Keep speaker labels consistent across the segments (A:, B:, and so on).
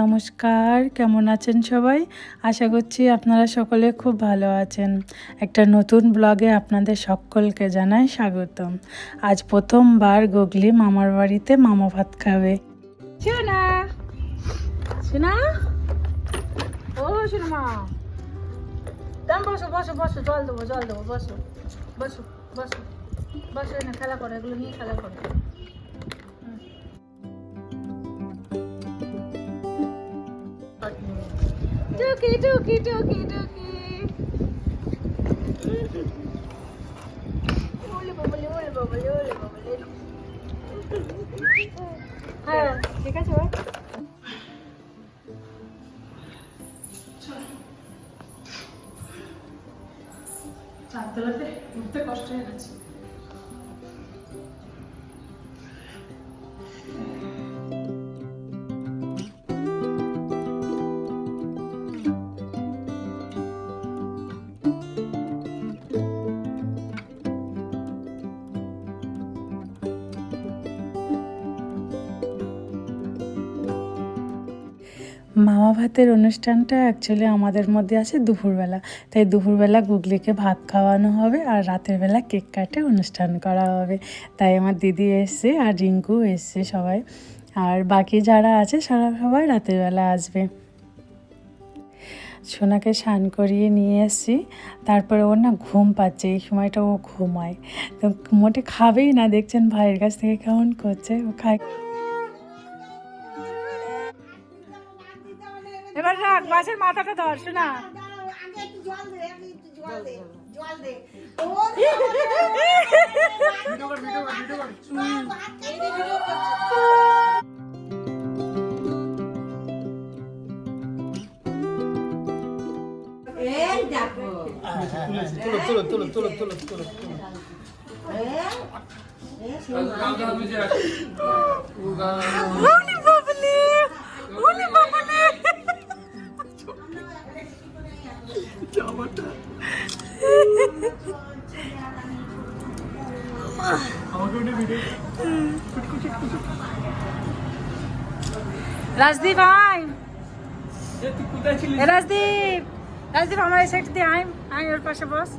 A: নমস্কার, কেমন আছেন সবাই? আশা করছি আপনারা সকলে খুব ভালো আছেন। একটা নতুন ব্লগে আপনাদের সকলকে জানাই স্বাগতম। আজ প্রথমবার গুগলি মামার বাড়িতে মামা ভাত খাবে।
B: শোনা শোনা? ও, শোনা মা। বসো বসো বসো, জল দেবো জল দেবো, বসো বসো বসো বসো। না খেলা করো, এগুলো নিয়ে খেলা করো। টুকি টুকি টুকি টুকি হ্যাঁ ঠিক আছে চারতলাতে উঠতে কষ্ট হয়ে গেছে
A: মামা ভাতের অনুষ্ঠানটা অ্যাকচুয়ালি আমাদের মধ্যে আছে দুপুরবেলা। তাই দুপুরবেলা গুগলিকে ভাত খাওয়ানো হবে আর রাতের বেলা কেক কাটে অনুষ্ঠান করা হবে। তাই আমার দিদি এসছে আর রিঙ্কু এসছে সবাই। আর বাকি যারা আছে সারা সবাই রাতের বেলা আসবে। সোনাকে স্নান করিয়ে নিয়ে এসছি। তারপরে ওর না ঘুম পাচ্ছে, এই সময়টা ও ঘুমায়। তো মোটে খাবেই না, দেখছেন ভাইয়ের কাছ থেকে কেমন করছে, ও খায়।
B: এবার রাখ মাছের মাথাটা ধর শোনা ওলি বাবলে ওলি বাবলে রাজদীপ আয় এ রাজদীপ রাজদীপ আমার এই সাইড দিয়ে আয় আয় ওর পাশে বস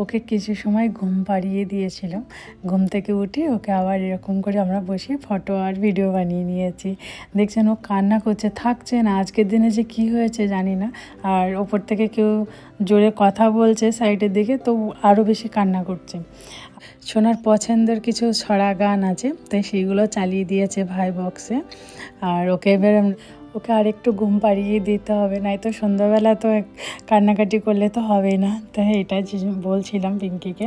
A: ওকে কিছু সময় ঘুম পাড়িয়ে দিয়েছিলাম। ঘুম থেকে উঠে ওকে আবার এরকম করে আমরা বসে ফটো আর ভিডিও বানিয়ে নিয়েছি। দেখছেন ও কান্না করছে, থাকছে না, আজকের দিনে যে কি হয়েছে জানি না। আর ওপর থেকে কেউ জোরে কথা বলছে সাইডের দিকে, তো আরও বেশি কান্না করছে। সোনার পছন্দের কিছু ছড়া গান আছে তাই সেইগুলো চালিয়ে দিয়েছে ভাই বক্সে। আর ওকে এবার ওকে আর একটু ঘুম পাড়িয়ে দিতে হবে নাই তো সন্ধ্যাবেলা তো কান্নাকাটি করলে তো হবে না। তাই এটা বলছিলাম পিঙ্কিকে।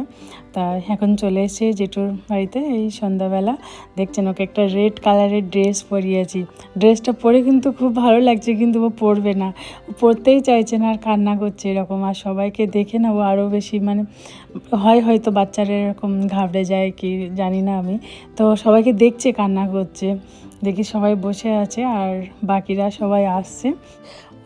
A: তা এখন চলে এসেছি জেঠুর বাড়িতে এই সন্ধ্যাবেলা। দেখছেন ওকে একটা রেড কালারের ড্রেস পরিয়েছি। ড্রেসটা পরে কিন্তু খুব ভালো লাগছে, কিন্তু ও পরবে না। ও পরতেই চাইছে না আর কান্না করছে এরকম। আর সবাইকে দেখে না ও আরও বেশি মানে হয় হয়তো বাচ্চারা এরকম ঘাবড়ে যায় কি জানি না আমি। তো সবাইকে দেখছে কান্না করছে। দেখি সবাই বসে আছে আর বাকিরা সবাই আসছে।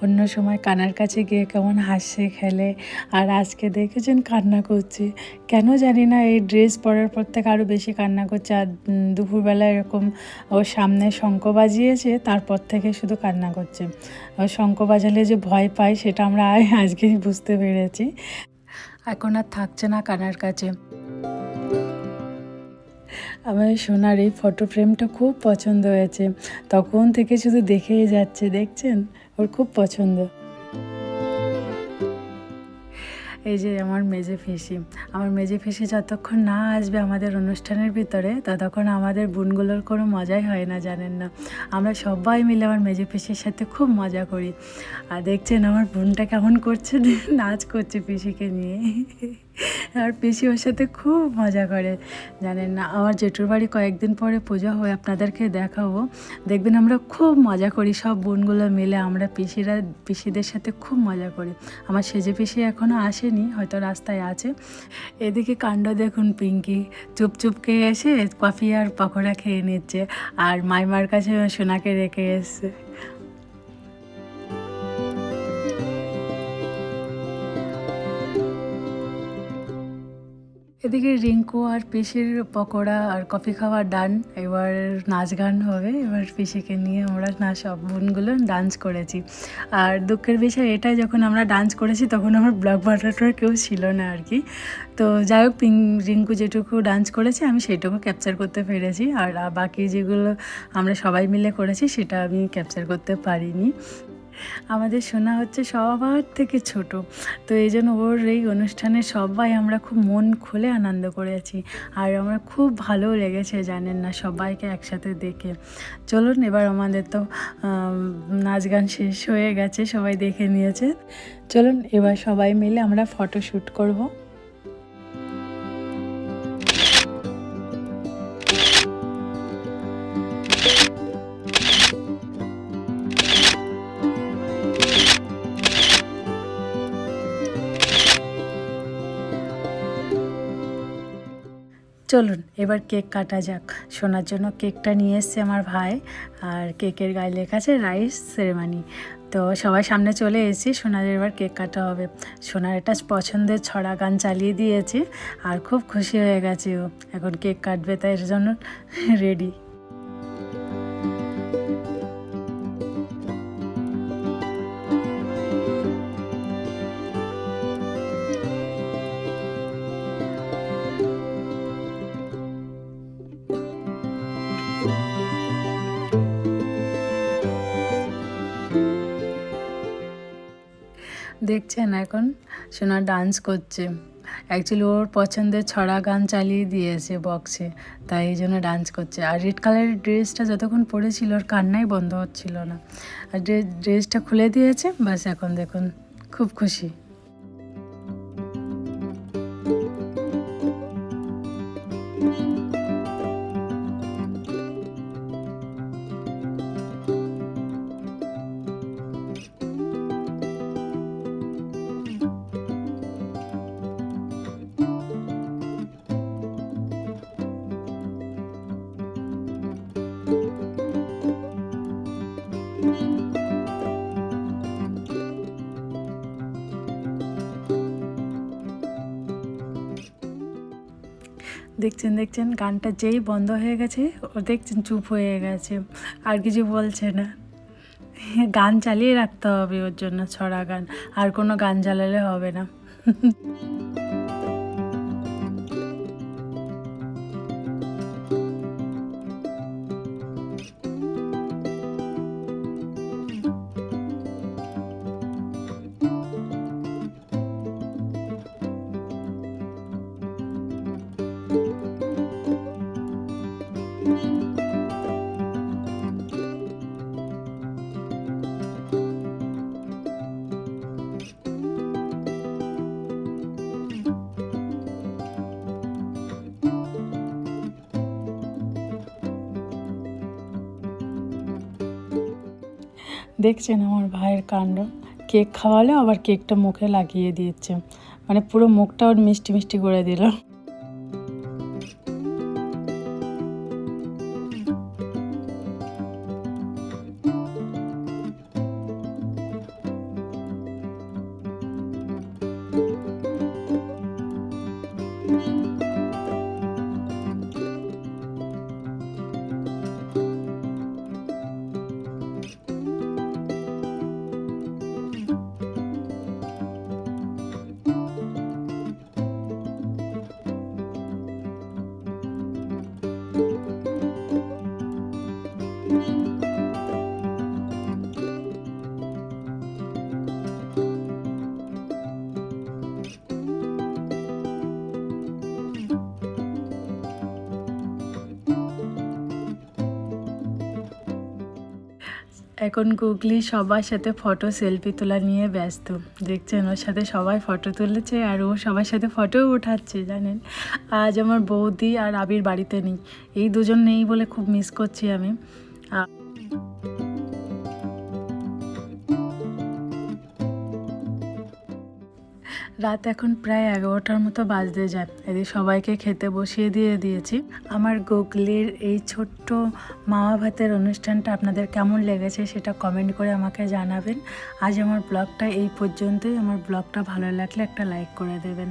A: অন্য সময় কানার কাছে গিয়ে কেমন হাসছে খেলে। আর আজকে দেখেছেন কান্না করছে। কেন জানি না, এই ড্রেস পরার পর থেকে আরও বেশি কান্না করছে। আর দুপুরবেলা এরকম ওর সামনে শঙ্খ বাজিয়েছে, তারপর থেকে শুধু কান্না করছে। শঙ্খ বাজালে যে ভয় পায়, সেটা আমরা আজকেই বুঝতে পেরেছি। এখন আর থাকছে না কানার কাছে। আমার সোনার এই ফটো ফ্রেমটা খুব পছন্দ হয়েছে। তখন থেকে শুধু দেখেই যাচ্ছে, দেখছেন? ওর খুব পছন্দ। এই যে আমার মেজে ফিসি। আমার মেজে ফিসি যতক্ষণ না আসবে আমাদের অনুষ্ঠানের ভিতরে, ততক্ষণ আমাদের বোনগুলোর কোনো মজাই হয় না, জানেন না। আমরা সবাই মিলে আমার মেজে পিসির সাথে খুব মজা করি। আর দেখছেন আমার বোনটা কেমন করছে, নাচ করছে পিসিকে নিয়ে। আর পিসি ওর সাথে খুব মজা করে, জানেন না? আমার জেঠুর বাড়ি কয়েকদিন পরে পুজো হয়ে আপনাদেরকে দেখাবো। দেখবেন আমরা খুব মজা করি, সব বোনগুলো মিলে আমরা পিসিরা, পিসিদের সাথে খুব মজা করি। আমার সেজে পিসি এখনও আসেনি, হয়তো রাস্তায় আছে। এদিকে কাণ্ড দেখুন পিঙ্কি, চুপ চুপকে এসে কফি আর পকোড়া খেয়ে নিচ্ছে, আর মাইমার কাছে সোনাকে রেখে এসছে। এদিকে রিঙ্কু আর পিসির পকোড়া আর কফি খাওয়া ডান এবার নাচ গান হবে। এবার পিসিকে নিয়ে আমরা না, সব বোনগুলো ডান্স করেছি। আর দুঃখের বিষয় এটাই, যখন আমরা ডান্স করেছি, তখন আমার ব্লগ বাটারটার কেউ ছিল না আর কি। তো যাই হোক, পিং, রিঙ্কু যেটুকু ডান্স করেছে, আমি সেটুকু ক্যাপচার করতে পেরেছি। আর বাকি যেগুলো আমরা সবাই মিলে করেছি, সেটা আমি ক্যাপচার করতে পারিনি। আমাদের শোনা হচ্ছে সবার থেকে ছোট। তো এই জন্য ওর এই অনুষ্ঠানে সবাই আমরা খুব মন খুলে আনন্দ করেছি আর আমরা খুব ভালো লেগেছে, জানেন না, সবাইকে একসাথে দেখে। চলুন, এবার আমাদের তো নাচ গান শেষ হয়ে গেছে, সবাই দেখে নিয়েছে। চলুন, এবার সবাই মিলে আমরা ফটো শ্যুট করব। চলুন, এবার কেক কাটা যাক। শোনার জন্য কেকটা নিয়ে এসছে আমার ভাই, আর কেকের গায়ে লেখা আছে রাইস সেরেমানি। তো সবাই সামনে চলে এসেছি, সোনার এবার কেক কাটা হবে। সোনার একটা পছন্দের ছড়া গান চালিয়ে দিয়েছে, আর খুব খুশি হয়ে গেছে ও। এখন কেক কাটবে, তাই এর জন্য রেডি দেখছেন এখন? সোনা ডান্স করছে। অ্যাকচুয়ালি ওর পছন্দের ছড়া গান চালিয়ে দিয়েছে বক্সে তাই এই জন্য ডান্স করছে। আর রেড কালারের ড্রেসটা যতক্ষণ পরেছিল, ওর কান্নাই বন্ধ হচ্ছিল না। আর ড্রেসটা খুলে দিয়েছে বাস এখন দেখুন, খুব খুশি। দেখছেন দেখছেন, গানটা যেই বন্ধ হয়ে গেছে, ও দেখছেন চুপ হয়ে গেছে, আর কিছু বলছে না। গান চালিয়ে রাখতে হবে ওর জন্য ছড়া গান, আর কোনো গান চালালে হবে না। দেখছেন আমার ভাইয়ের কাণ্ড। কেক খাওয়ালে, আবার কেকটা মুখে লাগিয়ে দিয়েছে। মানে পুরো মুখটা ওর মিষ্টি মিষ্টি করে দিল। এখন গুগলি সবার সাথে ফটো সেলফি তোলা নিয়ে ব্যস্ত। দেখছেন, ওর সাথে সবাই ফটো তুলেছে আর ও সবার সাথে ফটো উঠাচ্ছে, জানেন? আজ আমার বৌদি আর আবির বাড়িতে নেই। এই দুজন নেই বলে খুব মিস করছি আমি। রাত এখন প্রায় এগারোটার মতো বাজতে যায়। এদের সবাইকে খেতে বসিয়ে দিয়ে দিয়েছি। আমার গুগলির এই ছোট্ট মামা ভাতের অনুষ্ঠানটা আপনাদের কেমন লেগেছে সেটা কমেন্ট করে আমাকে জানাবেন। আজ আমার ব্লগটা এই পর্যন্তই। আমার ব্লগটা ভালো লাগলে একটা লাইক করে দেবেন।